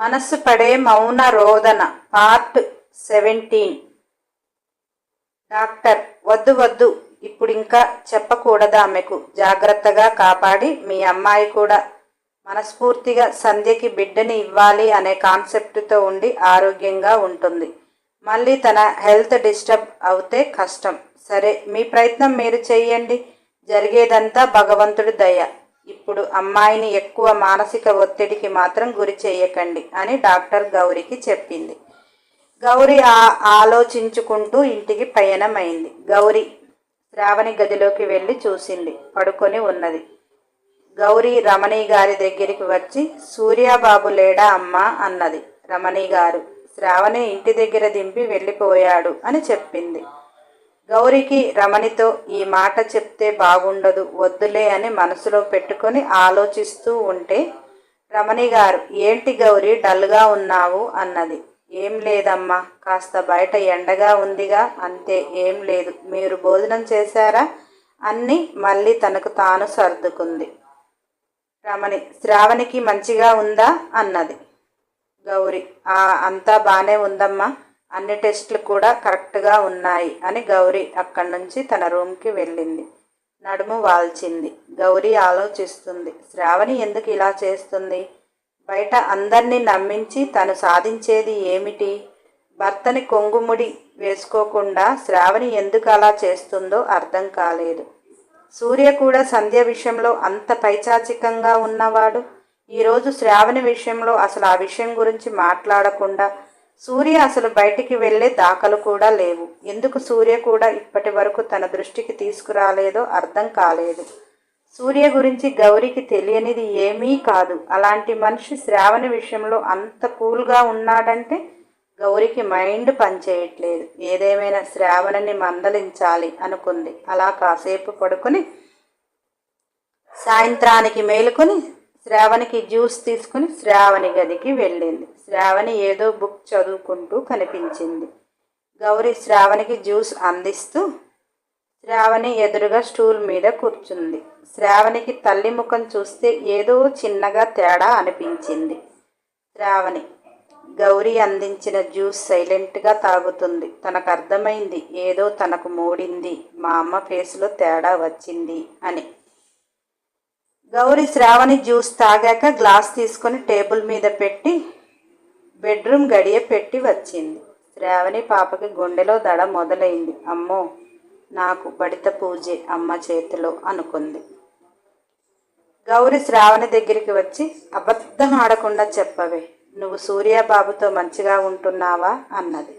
మనస్సు పడే మౌన రోదన పార్ట్ సెవెంటీన్ డాక్టర్ వద్దు వద్దు. ఇప్పుడు ఇంకా చెప్పకూడదు ఆమెకు. జాగ్రత్తగా కాపాడి మీ అమ్మాయి కూడా మనస్ఫూర్తిగా సంధ్యకి బిడ్డని ఇవ్వాలి అనే కాన్సెప్ట్తో ఉండి ఆరోగ్యంగా ఉంటుంది. మళ్ళీ తన హెల్త్ డిస్టర్బ్ అవుతే కష్టం. సరే మీ ప్రయత్నం మీరు చేయండి. జరిగేదంతా భగవంతుడి దయ. ఇప్పుడు అమ్మాయిని ఎక్కువ మానసిక ఒత్తిడికి మాత్రం గురి చేయకండి అని డాక్టర్ గౌరికి చెప్పింది. గౌరి ఆ ఆలోచించుకుంటూ ఇంటికి పయనమైంది. గౌరి శ్రావణి గదిలోకి వెళ్ళి చూసింది. పడుకొని ఉన్నది. గౌరీ రమణి గారి దగ్గరికి వచ్చి సూర్యాబాబు లేడా అమ్మా? అన్నది. రమణి గారు శ్రావణి ఇంటి దగ్గర దింపి వెళ్ళిపోయాడు అని చెప్పింది. గౌరికి రమణితో ఈ మాట చెప్తే బాగుండదు వద్దులే అని మనసులో పెట్టుకొని ఆలోచిస్తూ ఉంటే రమణి గారు ఏంటి గౌరీ డల్గా ఉన్నావు? అన్నది. ఏం లేదమ్మా కాస్త బయట ఎండగా ఉందిగా అంతే ఏం లేదు. మీరు భోజనం చేశారా? అన్ని మళ్ళీ తనకు తాను సర్దుకుంది. రమణి శ్రావణికి మంచిగా ఉందా? అన్నది. గౌరి ఆ అంతా బాగానే ఉందమ్మా. అన్ని టెస్టులు కూడా కరెక్ట్గా ఉన్నాయి అని గౌరీ అక్కడి నుంచి తన రూమ్కి వెళ్ళింది. నడుము వాల్చింది. గౌరీ ఆలోచిస్తుంది శ్రావణి ఎందుకు ఇలా చేస్తుంది? బయట అందరినీ నమ్మించి తను సాధించేది ఏమిటి? భర్తని కొంగుముడి వేసుకోకుండా శ్రావణి ఎందుకు అలా చేస్తుందో అర్థం కాలేదు. సూర్య కూడా సంధ్య విషయంలో అంత పైచాచికంగా ఉన్నవాడు. ఈరోజు శ్రావణి విషయంలో అసలు ఆ విషయం గురించి మాట్లాడకుండా సూర్య అసలు బయటికి వెళ్ళే దాఖలు కూడా లేవు. ఎందుకు సూర్య కూడా ఇప్పటి వరకు తన దృష్టికి తీసుకురాలేదో అర్థం కాలేదు. సూర్య గురించి గౌరికి తెలియనిది ఏమీ కాదు. అలాంటి మనిషి శ్రావణి విషయంలో అంత కూల్గా ఉన్నాడంటే గౌరికి మైండ్ పనిచేయట్లేదు. ఏదేమైనా శ్రావణని మందలించాలి అనుకుంది. అలా కాసేపు పడుకొని సాయంత్రానికి మేలుకొని శ్రావణికి జ్యూస్ తీసుకుని శ్రావణి గదికి వెళ్ళింది. శ్రావణి ఏదో బుక్ చదువుకుంటూ కనిపించింది. గౌరీ శ్రావణికి జ్యూస్ అందిస్తూ శ్రావణి ఎదురుగా స్టూల్ మీద కూర్చుంది. శ్రావణికి తల్లి ముఖం చూస్తే ఏదో చిన్నగా తేడా అనిపించింది. శ్రావణి గౌరీ అందించిన జ్యూస్ సైలెంట్గా తాగుతుంది. తనకు అర్థమైంది ఏదో తనకు మూడింది. మా అమ్మ ఫేస్లో తేడా వచ్చింది అని. గౌరీ శ్రావణి జ్యూస్ తాగాక గ్లాస్ తీసుకొని టేబుల్ మీద పెట్టి బెడ్రూమ్ గడియ పెట్టి వచ్చింది. శ్రావణి పాపకి గుండెలో దడ మొదలైంది. అమ్మో నాకు బడిత పూజే అమ్మ చేతిలో అనుకుంది. గౌరి శ్రావణి దగ్గరికి వచ్చి అబద్ధం ఆడకుండా చెప్పవే. నువ్వు సూర్యబాబుతో మంచిగా ఉంటున్నావా? అన్నది.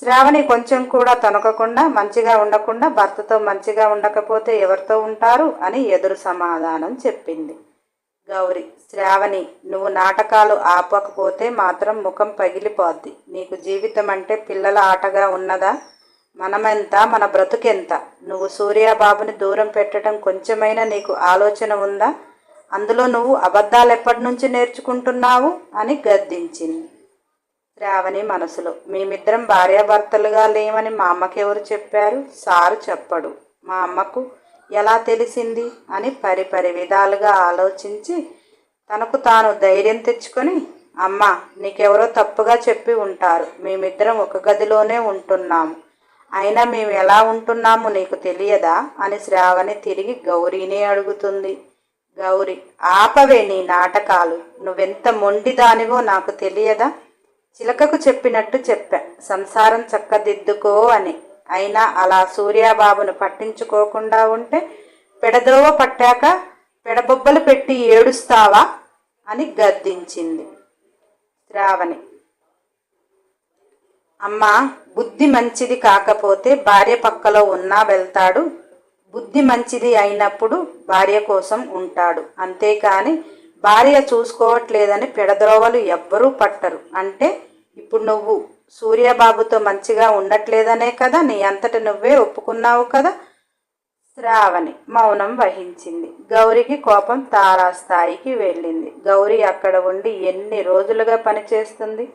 శ్రావణి కొంచెం కూడా తొనకకుండా మంచిగా ఉండకుండా భర్తతో మంచిగా ఉండకపోతే ఎవరితో ఉంటారు అని ఎదురు సమాధానం చెప్పింది. గౌరి శ్రావణి నువ్వు నాటకాలు ఆపకపోతే మాత్రం ముఖం పగిలిపోద్ది. నీకు జీవితం అంటే పిల్లల ఆటగా ఉన్నదా? మనమెంత మన బ్రతుకెంత? నువ్వు సూర్యబాబుని దూరం పెట్టడం కొంచెమైనా నీకు ఆలోచన ఉందా? అందులో నువ్వు అబద్ధాలు ఎప్పటి నుంచి నేర్చుకుంటున్నావు? అని గద్దించింది. శ్రావణి మనసులో. మేమిద్దరం భార్యాభర్తలుగా లేమని మా అమ్మకి ఎవరు చెప్పారు? సారు చెప్పడు. మా అమ్మకు ఎలా తెలిసింది? అని పరిపరి విధాలుగా ఆలోచించి తనకు తాను ధైర్యం తెచ్చుకొని అమ్మ నీకెవరో తప్పుగా చెప్పి ఉంటారు. మేమిద్దరం ఒక గదిలోనే ఉంటున్నాము. అయినా మేము ఎలా ఉంటున్నాము నీకు తెలియదా? అని శ్రావణి తిరిగి గౌరీనే అడుగుతుంది. గౌరీ ఆపవే నీ నాటకాలు. నువ్వెంత మొండిదానివో నాకు తెలియదా? చిలకకు చెప్పినట్టు చెప్పా. సంసారం చక్కదిద్దుకో అని. అయినా అలా సూర్యాబాబును పట్టించుకోకుండా ఉంటే పెడద్రోవ పట్టాక పెడబొబ్బలు పెట్టి ఏడుస్తావా అని గద్దించింది శ్రావణి. అమ్మ బుద్ధి మంచిది కాకపోతే భార్య పక్కలో ఉన్నా వెళ్తాడు. బుద్ధి మంచిది అయినప్పుడు భార్య కోసం ఉంటాడు. అంతేకాని భార్య చూసుకోవట్లేదని పెడద్రోవలు ఎవ్వరూ పట్టరు. అంటే ఇప్పుడు నువ్వు సూర్యబాబుతో మంచిగా ఉండట్లేదనే కదా నీ అంతట నువ్వే ఒప్పుకున్నావు కదా? శ్రావణి మౌనం వహించింది. గౌరికి కోపం తారాస్థాయికి వెళ్ళింది. గౌరి అక్కడ ఉండి ఎన్ని రోజులుగా పనిచేస్తుంది?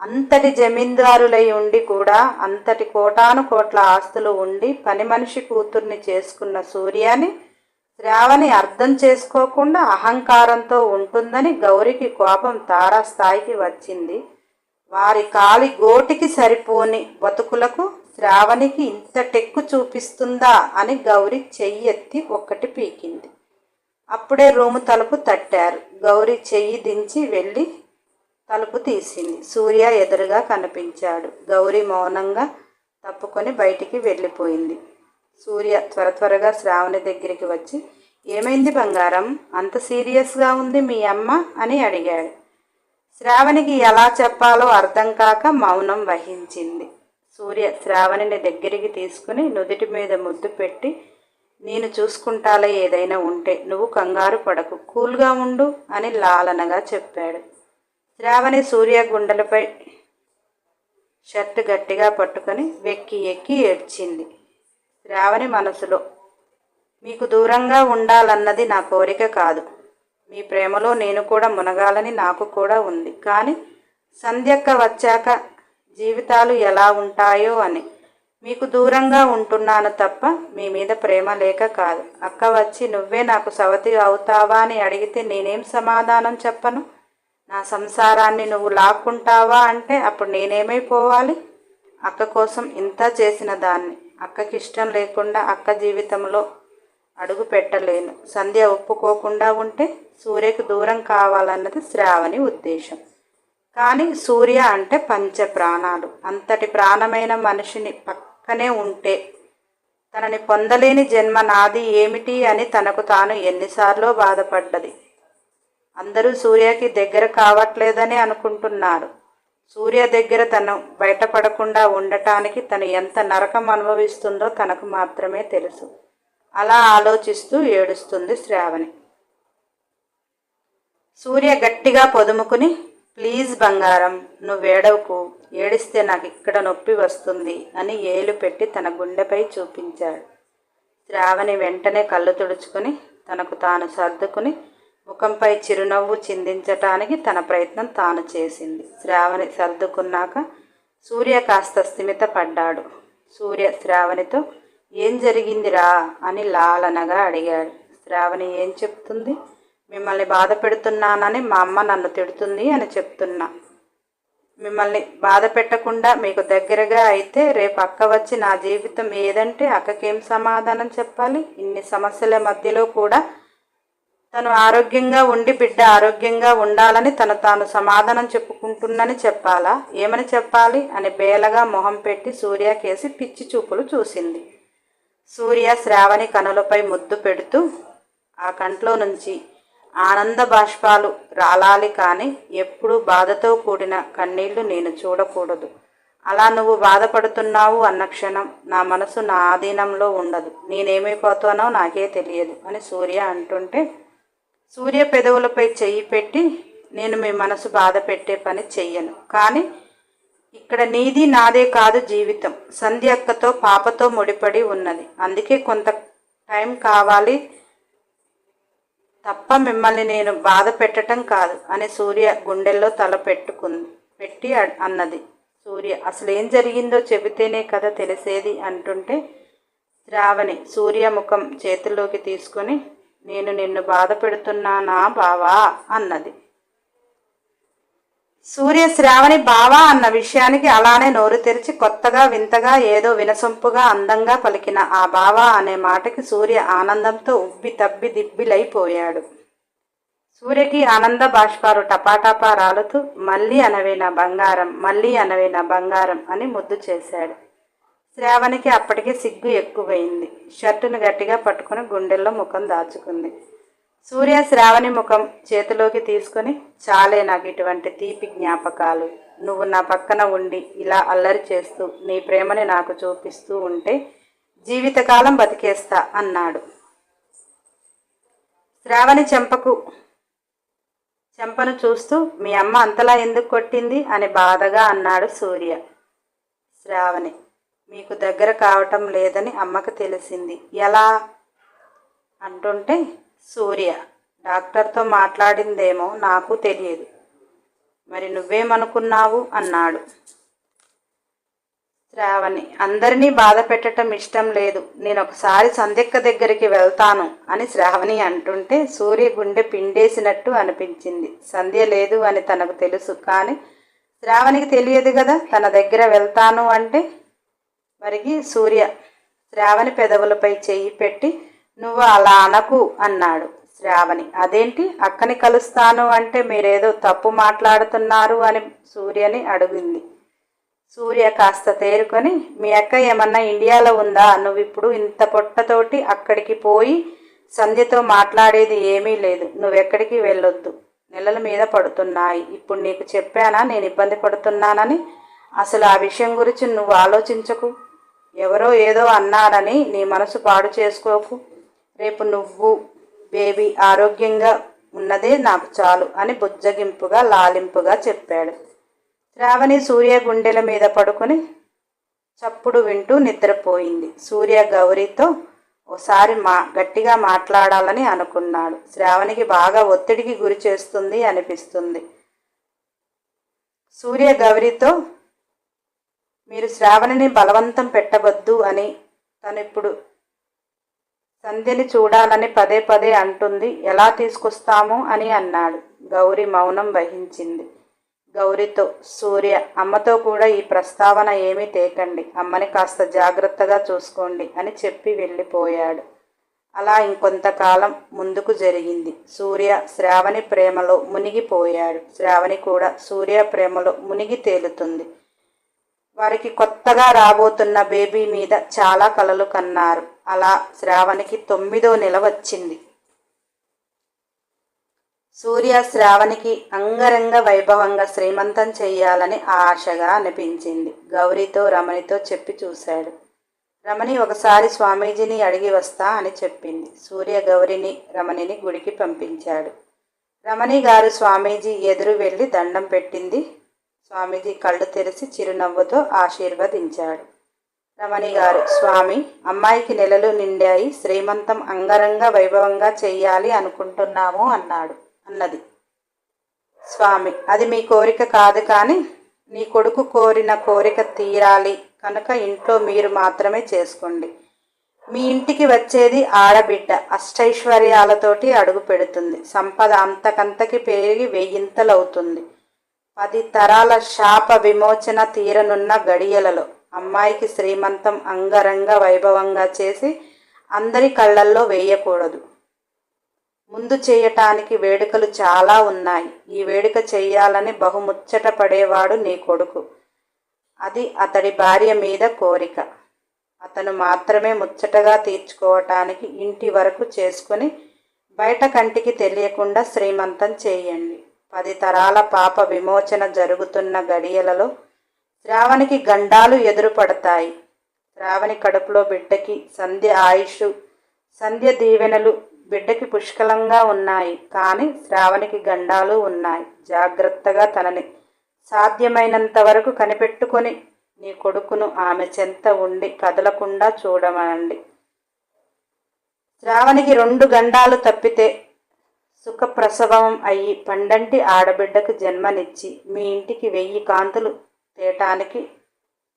అంతటి జమీందారులై ఉండి కూడా అంతటి కోటాను కోట్ల ఆస్తులు ఉండి పని మనిషి కూతుర్ని చేసుకున్న సూర్యాని శ్రావణి అర్థం చేసుకోకుండా అహంకారంతో ఉంటుందని గౌరికి కోపం తారాస్థాయికి వచ్చింది. వారి కాలి గోటికి సరిపోని బతుకులకు శ్రావణికి ఇంత టెక్కు చూపిస్తుందా అని గౌరి చెయ్యెత్తి ఒక్కటి పీకింది. అప్పుడే రూము తలుపు తట్టారు. గౌరి చెయ్యి దించి వెళ్ళి తలుపు తీసింది. సూర్య ఎదురుగా కనిపించాడు. గౌరి మౌనంగా తప్పుకొని బయటికి వెళ్ళిపోయింది. సూర్య త్వర త్వరగా శ్రావణి దగ్గరికి వచ్చి ఏమైంది బంగారం? అంత సీరియస్గా ఉంది మీ అమ్మ అని అడిగాడు. శ్రావణికి ఎలా చెప్పాలో అర్థం కాక మౌనం వహించింది. సూర్య శ్రావణిని దగ్గరికి తీసుకుని నుదుటి మీద ముద్దు పెట్టి నేను చూసుకుంటాలే ఏదైనా ఉంటే నువ్వు కంగారు పడకు కూల్గా ఉండు అని లాలనగా చెప్పాడు. శ్రావణి సూర్య గుండెలపై షర్ట్ గట్టిగా పట్టుకొని వెక్కి ఎక్కి ఏడ్చింది. శ్రావణి మనసులో. మీకు దూరంగా ఉండాలన్నది నా కోరిక కాదు. మీ ప్రేమలో నేను కూడా మునగాలని నాకు కూడా ఉంది. కానీ సంధ్యక్క వచ్చాక జీవితాలు ఎలా ఉంటాయో అని. మీకు దూరంగా ఉంటున్నాను తప్ప మీ మీద ప్రేమ లేక కాదు. అక్క వచ్చి నువ్వే నాకు సవతి అవుతావా? అని అడిగితే నేనేం సమాధానం చెప్పను? నా సంసారాన్ని నువ్వు లాక్కుంటావా అంటే అప్పుడు నేనేమైపోవాలి? అక్క కోసం ఇంత చేసిన దాన్ని. అక్కకి ఇష్టం లేకుండా అక్క జీవితంలో అడుగు పెట్టలేను. సంధ్య ఒప్పుకోకుండా ఉంటే సూర్యకు దూరం కావాలన్నది శ్రావణి ఉద్దేశం. కానీ సూర్య అంటే పంచ ప్రాణాలు. అంతటి ప్రాణమైన మనిషిని పక్కనే ఉంటే తనని పొందలేని జన్మ నాది ఏమిటి అని తనకు తాను ఎన్నిసార్లు బాధపడ్డది. అందరూ సూర్యకి దగ్గర కావట్లేదని అనుకుంటున్నారు. సూర్య దగ్గర తను బయటపడకుండా ఉండటానికి తను ఎంత నరకం అనుభవిస్తుందో తనకు మాత్రమే తెలుసు. అలా ఆలోచిస్తూ ఏడుస్తుంది శ్రావణి. సూర్య గట్టిగా పొదుముకుని ప్లీజ్ బంగారం నువ్వేడవకు ఏడిస్తే నాకు ఇక్కడ నొప్పి వస్తుంది అని ఏలు పెట్టి తన గుండెపై చూపించాడు. శ్రావణి వెంటనే కళ్ళు తుడుచుకుని తనకు తాను సర్దుకుని ముఖంపై చిరునవ్వు చిందించటానికి తన ప్రయత్నం తాను చేసింది. శ్రావణి సర్దుకున్నాక సూర్య కాస్త స్థిమిత పడ్డాడు. సూర్య శ్రావణితో ఏం జరిగిందిరా? అని లాలనగా అడిగాడు. శ్రావణి ఏం చెప్తుంది? మిమ్మల్ని బాధ పెడుతున్నానని మా అమ్మ నన్ను తిడుతుంది అని చెప్తున్నా. మిమ్మల్ని బాధ పెట్టకుండా మీకు దగ్గరగా అయితే రేపు అక్క వచ్చి నా జీవితం ఏదంటే అక్కకేం సమాధానం చెప్పాలి? ఇన్ని సమస్యల మధ్యలో కూడా తను ఆరోగ్యంగా ఉండి బిడ్డ ఆరోగ్యంగా ఉండాలని తను తాను సమాధానం చెప్పుకుంటున్నని చెప్పాలా? ఏమని చెప్పాలి? అని బేలగా మొహం పెట్టి సూర్యకేసి పిచ్చి చూపులు చూసింది. సూర్య శ్రావణి కనులపై ముద్దు పెడుతూ ఆ కంట్లో నుంచి ఆనంద బాష్పాలు రాలాలి కానీ ఎప్పుడూ బాధతో కూడిన కన్నీళ్ళు నేను చూడకూడదు. అలా నువ్వు బాధపడుతున్నావు అన్న క్షణం నా మనసు నా ఆధీనంలో ఉండదు. నేనేమైపోతానో నాకే తెలియదు అని సూర్య అంటుంటే సూర్య పెదవులపై చెయ్యి పెట్టి నేను మీ మనసు బాధ పెట్టే పని చెయ్యను. కానీ ఇక్కడ నీది నాదే కాదు జీవితం. సంధ్య అక్కతో పాపతో ముడిపడి ఉన్నది. అందుకే కొంత టైం కావాలి తప్ప మిమ్మల్ని నేను బాధ పెట్టడం కాదు అని సూర్య గుండెల్లో తల పెట్టుకుంది. పెట్టి అన్నది. సూర్య అసలు ఏం జరిగిందో చెబితేనే కదా తెలిసేది అంటుంటే శ్రావణి సూర్య ముఖం చేతిలోకి తీసుకొని నేను నిన్ను బాధ పెడుతున్నానా బావా? అన్నది. సూర్య శ్రావణి బావా అన్న విషయానికి అలానే నోరు తెరిచి కొత్తగా వింతగా ఏదో వినసొంపుగా అందంగా పలికిన ఆ బావా అనే మాటకి సూర్య ఆనందంతో ఉబ్బి తబ్బి దిబ్బిలైపోయాడు. సూర్యకి ఆనంద బాష్పారు టపాటపా రాలుతూ మళ్ళీ అనవేన బంగారం మళ్ళీ అనవేన బంగారం అని ముద్దు చేశాడు. శ్రావణికి అప్పటికే సిగ్గు ఎక్కువైంది. షర్టును గట్టిగా పట్టుకుని గుండెల్లో ముఖం దాచుకుంది. సూర్య శ్రావణి ముఖం చేతిలోకి తీసుకొని చాలే నాకు ఇటువంటి తీపి జ్ఞాపకాలు. నువ్వు నా పక్కన ఉండి ఇలా అల్లరి చేస్తూ నీ ప్రేమని నాకు చూపిస్తూ ఉంటే జీవితకాలం బతికేస్తా అన్నాడు. శ్రావణి చెంపకు చెంపను చూస్తూ మీ అమ్మ అంతలా ఎందుకు కొట్టింది? అని బాధగా అన్నాడు సూర్య. శ్రావణి మీకు దగ్గర కావటం లేదని అమ్మకు తెలిసింది. ఎలా? అంటుంటే సూర్య డాక్టర్తో మాట్లాడిందేమో నాకు తెలియదు. మరి నువ్వేమనుకున్నావు? అన్నాడు. శ్రావణి అందరినీ బాధ పెట్టడం ఇష్టం లేదు. నేను ఒకసారి సంధ్యక్క దగ్గరికి వెళ్తాను అని శ్రావణి అంటుంటే సూర్య గుండె పిండేసినట్టు అనిపించింది. సంధ్య లేదు అని తనకు తెలుసు కానీ శ్రావణికి తెలియదు కదా తన దగ్గర వెళ్తాను అంటే మరికి సూర్య శ్రావణి పెదవులపై చెయ్యి పెట్టి నువ్వు అలా అనకు అన్నాడు శ్రావణి. అదేంటి? అక్కని కలుస్తాను అంటే మీరేదో తప్పు మాట్లాడుతున్నారు అని సూర్యని అడిగింది. సూర్య కాస్త తేరుకొని మీ అక్క ఏమన్నా ఇండియాలో ఉందా? నువ్వు ఇప్పుడు ఇంత పొట్టతోటి అక్కడికి పోయి సంధ్యతో మాట్లాడేది ఏమీ లేదు. నువ్వెక్కడికి వెళ్ళొద్దు. నెలల మీద పడుతున్నాయి. ఇప్పుడు నీకు చెప్పానా? నేను ఇబ్బంది పడుతున్నానని. అసలు ఆ విషయం గురించి నువ్వు ఆలోచించకు. ఎవరో ఏదో అన్నారని నీ మనసు పాడు చేసుకోకు. రేపు నువ్వు బేబీ ఆరోగ్యంగా ఉన్నదే నాకు చాలు అని బుజ్జగింపుగా లాలింపుగా చెప్పాడు. శ్రావణి సూర్య గుండెల మీద పడుకొని చప్పుడు వింటూ నిద్రపోయింది. సూర్య గౌరీతో ఓసారి మా గట్టిగా మాట్లాడాలని అనుకున్నాడు. శ్రావణికి బాగా ఒత్తిడికి గురి చేస్తుంది అనిపిస్తుంది. సూర్య గౌరీతో మీరు శ్రావణిని బలవంతం పెట్టవద్దు అని తనిప్పుడు సంధ్యని చూడాలని పదే పదే అంటుంది. ఎలా తీసుకొస్తాము అని అన్నాడు. గౌరి మౌనం వహించింది. గౌరితో సూర్య అమ్మతో కూడా ఈ ప్రస్తావన ఏమీ తేకండి. అమ్మని కాస్త జాగ్రత్తగా చూసుకోండి అని చెప్పి వెళ్ళిపోయాడు. అలా ఇంకొంతకాలం ముందుకు జరిగింది. సూర్య శ్రావణి ప్రేమలో మునిగిపోయాడు. శ్రావణి కూడా సూర్య ప్రేమలో మునిగి తేలుతుంది. వారికి కొత్తగా రాబోతున్న బేబీ మీద చాలా కలలు కన్నారు. అలా శ్రావణికి తొమ్మిదో నెల వచ్చింది. సూర్య శ్రావణికి అంగరంగ వైభవంగా శ్రీమంతం చెయ్యాలని ఆశగా అనిపించింది. గౌరీతో రమణితో చెప్పి చూశాడు. రమణి ఒకసారి స్వామీజీని అడిగి వస్తా అని చెప్పింది. సూర్య గౌరిని రమణిని గుడికి పంపించాడు. రమణి గారు స్వామీజీ ఎదురు వెళ్ళి దండం పెట్టింది. స్వామీజీ కళ్ళు తెరిచి చిరునవ్వుతో ఆశీర్వదించాడు. రమణి గారు స్వామి అమ్మాయికి నెలలు నిండాయి శ్రీమంతం అంగరంగ వైభవంగా చెయ్యాలి అనుకుంటున్నాము అన్నాడు అన్నది. స్వామి అది మీ కోరిక కాదు కానీ నీ కొడుకు కోరిన కోరిక తీరాలి. కనుక ఇంట్లో మీరు మాత్రమే చేసుకోండి. మీ ఇంటికి వచ్చేది ఆడబిడ్డ అష్టైశ్వర్యాలతోటి అడుగు పెడుతుంది. సంపద అంతకంతకి పెరిగి వెయ్యింతలవుతుంది. పది తరాల శాప విమోచన తీరనున్న గడియలలో అమ్మాయికి శ్రీమంతం అంగరంగ వైభవంగా చేసి అందరి కళ్ళల్లో వేయకూడదు. ముందు చేయటానికి వేడుకలు చాలా ఉన్నాయి. ఈ వేడుక చేయాలని బహుముచ్చట పడేవాడు నీ కొడుకు. అది అతడి భార్య మీద కోరిక. అతను మాత్రమే ముచ్చటగా తీర్చుకోవటానికి ఇంటి వరకు చేసుకుని బయట కంటికి తెలియకుండా శ్రీమంతం చేయండి. పది తరాల పాప విమోచన జరుగుతున్న గడియలలో శ్రావణికి గండాలు ఎదురుపడతాయి. శ్రావణి కడుపులో బిడ్డకి సంధ్య ఆయుష్ సంధ్య దీవెనలు బిడ్డకి పుష్కలంగా ఉన్నాయి. కానీ శ్రావణికి గండాలు ఉన్నాయి. జాగ్రత్తగా తనని సాధ్యమైనంత వరకు కనిపెట్టుకొని నీ కొడుకును ఆమె చెంత ఉండి కదలకుండా చూడమనండి. శ్రావణికి రెండు గండాలు తప్పితే సుఖప్రసవం అయ్యి పండంటి ఆడబిడ్డకు జన్మనిచ్చి మీ ఇంటికి వెయ్యి కాంతులు తేటానికి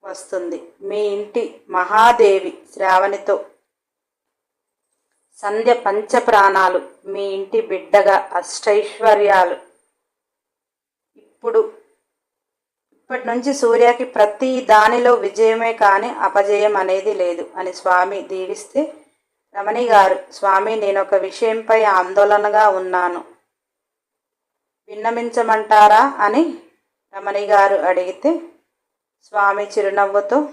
వస్తుంది. మీ ఇంటి మహాదేవి శ్రావణితో సంధ్య పంచప్రాణాలు మీ ఇంటి బిడ్డగా అష్టైశ్వర్యాలు. ఇప్పుడు ఇప్పటి నుంచి సూర్యకి ప్రతి దానిలో విజయమే కానీ అపజయం అనేది లేదు అని స్వామి దీవిస్తే రమణి గారు స్వామి నేను ఒక విషయంపై ఆందోళనగా ఉన్నాను. విన్నమించమంటారా అని రమణి గారు అడిగితే స్వామి చిరునవ్వుతో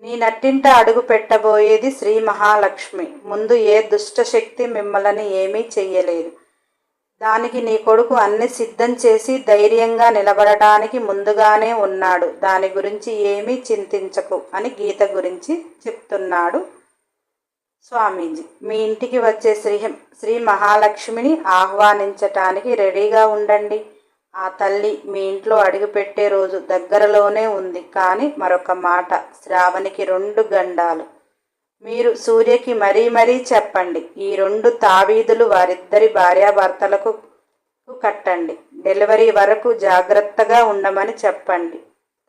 నీ నట్టింట అడుగు పెట్టబోయేది శ్రీ మహాలక్ష్మి. ముందు ఏ దుష్టశక్తి మిమ్మల్ని ఏమీ చెయ్యలేదు. దానికి నీ కొడుకు అన్ని సిద్ధం చేసి ధైర్యంగా నిలబడటానికి ముందుగానే ఉన్నాడు. దాని గురించి ఏమీ చింతించకు అని గీత గురించి చెప్తున్నాడు స్వామీజీ మీ ఇంటికి వచ్చే శ్రీ శ్రీ మహాలక్ష్మిని ఆహ్వానించటానికి రెడీగా ఉండండి. ఆ తల్లి మీ ఇంట్లో అడుగుపెట్టే రోజు దగ్గరలోనే ఉంది. కానీ మరొక మాట శ్రావణికి రెండు గండాలు. మీరు సూర్యకి మరీ మరీ చెప్పండి. ఈ రెండు తావీదులు వారిద్దరి భార్యాభర్తలకు కట్టండి. డెలివరీ వరకు జాగ్రత్తగా ఉండమని చెప్పండి.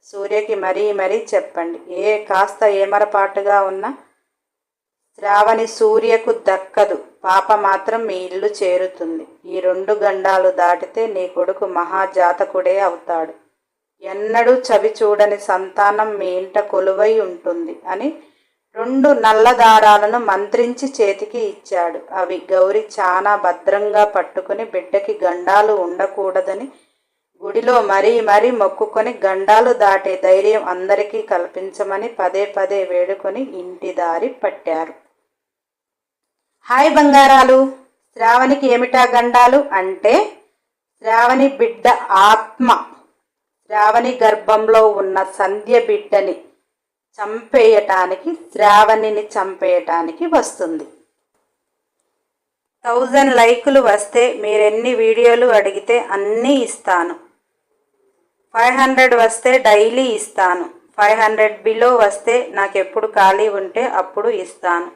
సూర్యకి మరీ మరీ చెప్పండి. ఏ కాస్త ఏమరపాటుగా ఉన్న శ్రావణి సూర్యకు దక్కదు. పాప మాత్రం మీ ఇల్లు చేరుతుంది. ఈ రెండు గండాలు దాటితే నీ కొడుకు మహాజాతకుడే అవుతాడు. ఎన్నడూ చవి చూడని సంతానం మీ ఇంట కొలువై ఉంటుంది అని రెండు నల్లదారాలను మంత్రించి చేతికి ఇచ్చాడు. అవి గౌరి చాలా భద్రంగా పట్టుకుని బిడ్డకి గండాలు ఉండకూడదని గుడిలో మరీ మరీ మొక్కుకొని గండాలు దాటే ధైర్యం అందరికీ కల్పించమని పదే పదే వేడుకొని ఇంటి దారి పట్టారు. హాయ్ బంగారాలు. శ్రావణికి ఏమిటా గండాలు? అంటే శ్రావణి బిడ్డ ఆత్మ. శ్రావణి గర్భంలో ఉన్న సంధ్య బిడ్డని చంపేయటానికి శ్రావణిని చంపేయటానికి వస్తుంది. థౌజండ్ లైకులు వస్తే మీరెన్ని వీడియోలు అడిగితే అన్నీ ఇస్తాను. ఫైవ్ హండ్రెడ్ వస్తే డైలీ ఇస్తాను. ఫైవ్ హండ్రెడ్ బిలో వస్తే నాకు ఎప్పుడు ఖాళీ ఉంటే అప్పుడు ఇస్తాను.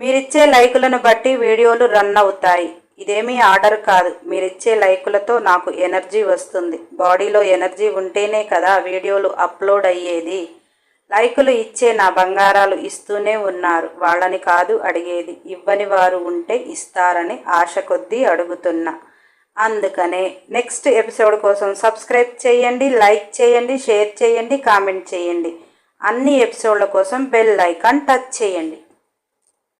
మీరిచ్చే లైకులను బట్టి వీడియోలు రన్ అవుతాయి. ఇదేమీ ఆర్డర్ కాదు. మీరిచ్చే లైకులతో నాకు ఎనర్జీ వస్తుంది. బాడీలో ఎనర్జీ ఉంటేనే కదా వీడియోలు అప్లోడ్ అయ్యేది. లైకులు ఇచ్చే నా బంగారాలు ఇస్తూనే ఉన్నారు. వాళ్ళని కాదు అడిగేది. ఇవ్వని వారు ఉంటే ఇస్తారని ఆశ కొద్దీ అడుగుతున్నా. అందుకనే నెక్స్ట్ ఎపిసోడ్ కోసం సబ్స్క్రైబ్ చేయండి లైక్ చేయండి షేర్ చేయండి కామెంట్ చేయండి. అన్ని ఎపిసోడ్ల కోసం బెల్ ఐకాన్ టచ్ చేయండి.